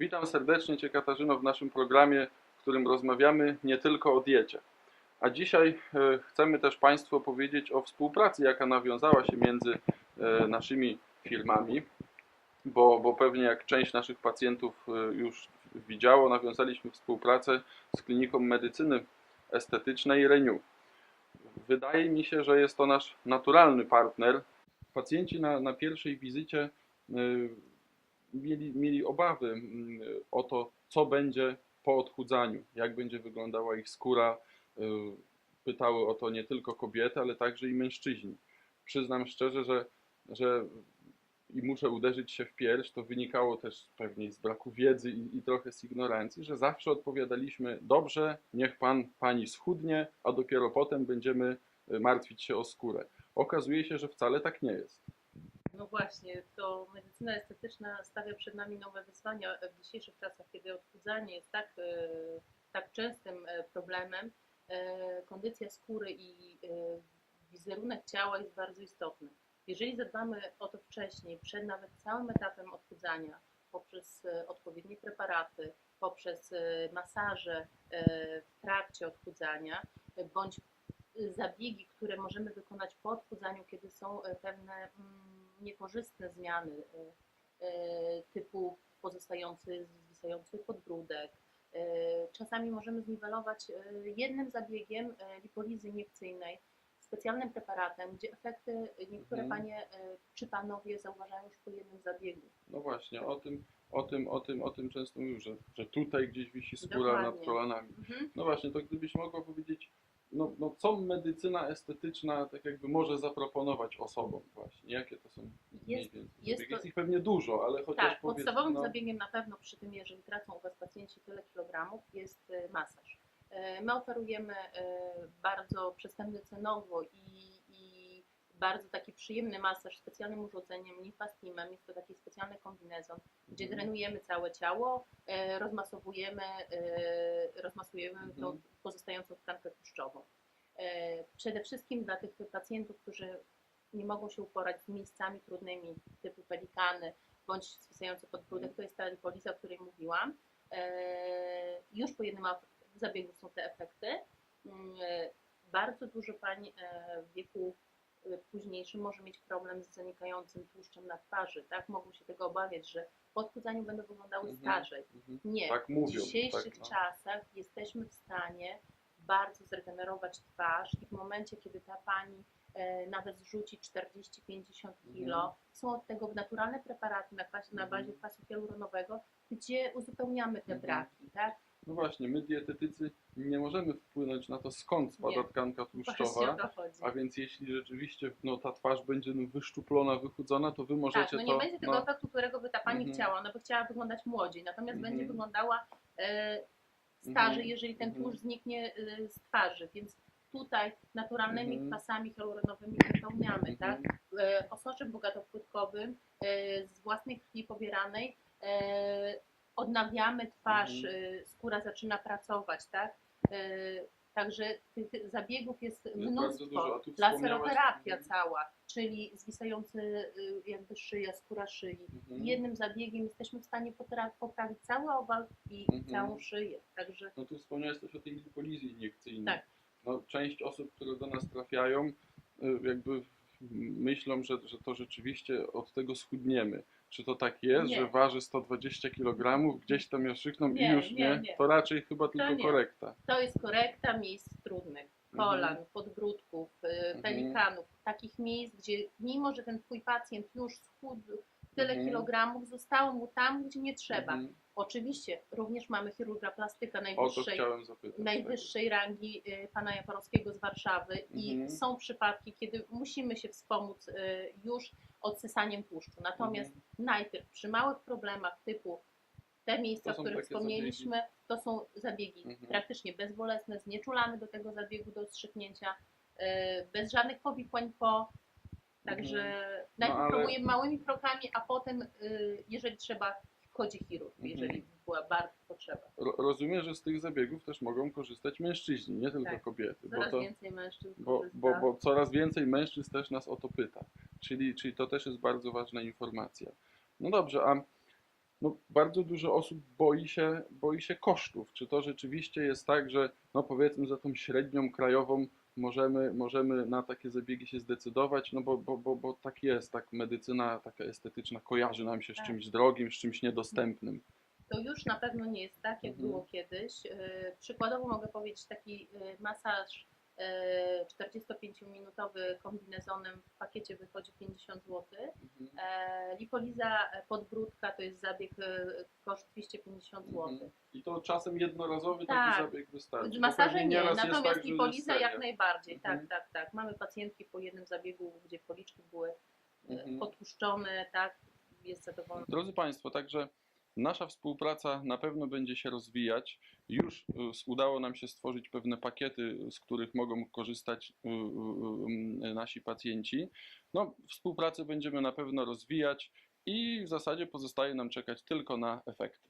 Witam serdecznie Cię Katarzyno w naszym programie, w którym rozmawiamy nie tylko o diecie. A dzisiaj e, chcemy też Państwu opowiedzieć o współpracy, jaka nawiązała się między e, naszymi firmami, bo, bo pewnie jak część naszych pacjentów e, już widziało, nawiązaliśmy współpracę z Kliniką Medycyny Estetycznej Renew. Wydaje mi się, że jest to nasz naturalny partner. Pacjenci na, na pierwszej wizycie mieli, mieli obawy mm, o to, co będzie po odchudzaniu, jak będzie wyglądała ich skóra. Y, Pytały o to nie tylko kobiety, ale także i mężczyźni. Przyznam szczerze, że, że i muszę uderzyć się w pierś, to wynikało też pewnie z braku wiedzy i, i trochę z ignorancji, że zawsze odpowiadaliśmy dobrze, niech pan, pani schudnie, a dopiero potem będziemy y, martwić się o skórę. Okazuje się, że wcale tak nie jest. No właśnie, to medycyna estetyczna stawia przed nami nowe wyzwania w dzisiejszych czasach, kiedy odchudzanie jest tak, e, tak częstym e, problemem. e, Kondycja skóry i wizerunek ciała jest bardzo istotny. Jeżeli zadbamy o to wcześniej, przed nawet całym etapem odchudzania, poprzez odpowiednie preparaty, poprzez masaże w trakcie odchudzania, bądź zabiegi, które możemy wykonać po odchudzaniu, kiedy są pewne mm, niekorzystne zmiany e, e, typu pozostający, zwisający podbródek. E, Czasami możemy zniwelować jednym zabiegiem lipolizy iniekcyjnej, specjalnym preparatem, gdzie efekty niektóre Mhm. panie czy panowie zauważają już po jednym zabiegu. No właśnie, o tym, o tym, o tym, o tym często mówił, że, że tutaj gdzieś wisi skóra nad kolanami. Mhm. No właśnie, to gdybyś mogła powiedzieć, no, no co medycyna estetyczna tak jakby może zaproponować osobom właśnie? Jakie to są Jest- jest to- Jest ich pewnie dużo, ale chociaż Tak, powiedz, podstawowym no, zabiegiem na pewno przy tym, jeżeli tracą u Was pacjenci tyle kilogramów, jest e, masaż. E, My oferujemy e, bardzo przystępny cenowo i bardzo taki przyjemny masaż specjalnym urządzeniem limfastimem. Jest to taki specjalny kombinezon, gdzie Mhm. drenujemy całe ciało, e, rozmasowujemy, e, rozmasujemy tą Mhm. pozostającą tkankę tłuszczową. E, Przede wszystkim dla tych pacjentów, którzy nie mogą się uporać z miejscami trudnymi typu pelikany bądź zwisający podbródek, to jest ta lipoliza, o której mówiłam. E, Już po jednym zabiegu są te efekty. Mm, e, Bardzo dużo pań e, w wieku e, późniejszym może mieć problem z zanikającym tłuszczem na twarzy, tak? Mogą się tego obawiać, że po odchudzaniu będą wyglądały Mhm. starzej. Mhm. Nie, Tak w mówią, dzisiejszych tak, no. czasach jesteśmy w stanie bardzo zregenerować twarz i w momencie, kiedy ta pani e, nawet zrzuci 40-50 kilo, Mhm. są od tego naturalne preparaty na, na Mhm. bazie kwasu hialuronowego, gdzie uzupełniamy te Mhm. braki, tak? No właśnie, my dietetycy nie możemy wpłynąć na to skąd spada Nie. tkanka tłuszczowa, a więc jeśli rzeczywiście no, ta twarz będzie no, wyszczuplona, wychudzona, to wy możecie Tak, no nie to... będzie tego no, efektu, którego by ta pani Mhm. chciała. Ona by chciała wyglądać młodziej, natomiast Mhm. będzie wyglądała e, starzej, Mhm. jeżeli ten Mhm. tłuszcz zniknie e, z twarzy. Więc tutaj naturalnymi Mhm. kwasami hialuronowymi wypełniamy, tak? mhm. e, osoczem bogatopłytkowym e, z własnej krwi pobieranej e, odnawiamy twarz, Mhm. e, skóra zaczyna pracować, tak? E, Także tych zabiegów jest mnóstwo. Laseroterapia Mhm. cała, czyli zwisający y, jakby szyja, skóra szyi. Mhm. Jednym zabiegiem jesteśmy w stanie poprawić cały obal i Mhm. całą szyję. Także No tu wspomniałeś też o tej lipolizie iniekcyjnej. Tak. No, część osób, które do nas trafiają, y, jakby myślą, że, że to rzeczywiście od tego schudniemy. Czy to tak jest, Nie. że waży 120 kg, gdzieś tam Nie, i już nie, nie? To raczej chyba tylko nie. korekta. to jest korekta miejsc trudnych. Kolan, podbródków, y, Mhm. pelikanów, takich miejsc, gdzie mimo, że ten twój pacjent już schudł tyle Mhm. kilogramów, zostało mu tam, gdzie nie trzeba. Mhm. Oczywiście również mamy chirurga plastyka to najwyższej zapytać. najwyższej rangi y, pana Japorowskiego z Warszawy i Mhm. są przypadki, kiedy musimy się wspomóc y, już odsysaniem tłuszczu. Natomiast Mhm. najpierw przy małych problemach typu te miejsca, o których wspomnieliśmy, to są zabiegi Mhm. praktycznie bezbolesne, znieczulamy do tego zabiegu do strzyknięcia, y, bez żadnych powikłań po. Także najpierw No, ale- próbujemy małymi krokami, a potem, y, jeżeli trzeba, wchodzi chirurg, Mhm. jeżeli była bardzo potrzeba. Ro- Rozumiem, że z tych zabiegów też mogą korzystać mężczyźni, nie tylko Tak. kobiety. Bo Coraz to, więcej mężczyzn bo, bo, bo coraz więcej mężczyzn też nas o to pyta. Czyli, czyli to też jest bardzo ważna informacja. No dobrze, a no, bardzo dużo osób boi się, boi się kosztów. Czy to rzeczywiście jest tak, że no powiedzmy za tą średnią krajową możemy, możemy na takie zabiegi się zdecydować, no bo, bo, bo, bo tak jest, tak medycyna taka estetyczna kojarzy nam się z Tak. czymś drogim, z czymś niedostępnym. To już na pewno nie jest tak, jak Mhm. było kiedyś. E, Przykładowo mogę powiedzieć taki e, masaż 45-minutowy kombinezonem w pakiecie wychodzi 50 zł. E, Lipoliza podbródka to jest zabieg e, koszt 250 zł. Mhm. I to czasem jednorazowy Tak. taki zabieg wystarczy. Z masażem nie, natomiast tak, lipoliza jak najbardziej, Mhm. tak, tak, tak. Mamy pacjentki po jednym zabiegu, gdzie policzki były e, Mhm. potłuszczone, tak, jest zadowolona. Drodzy Państwo, także nasza współpraca na pewno będzie się rozwijać. Już y, udało nam się stworzyć pewne pakiety, z których mogą korzystać y, y, y, nasi pacjenci. No, współpracę będziemy na pewno rozwijać i w zasadzie pozostaje nam czekać tylko na efekty.